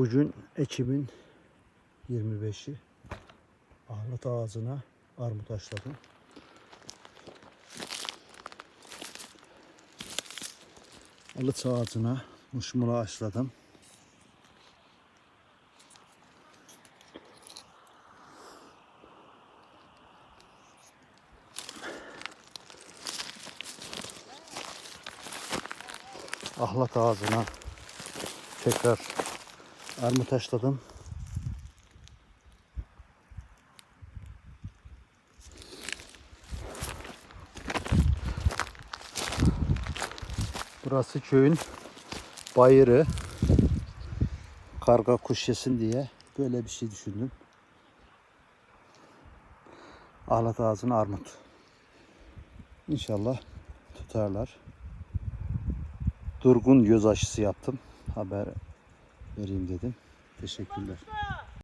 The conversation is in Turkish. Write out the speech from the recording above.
Bugün Ekim'in 25'i. Ahlat ağzına armut açladım. Alıç ağacına muşmula açladım. Ahlat ağzına tekrar armut açladım. Burası köyün bayırı. Karga kuş yesin diye böyle bir şey düşündüm. Ahlat ağzına armut. İnşallah tutarlar. Durgun göz aşısı yaptım. Haber vereyim dedim. Teşekkürler.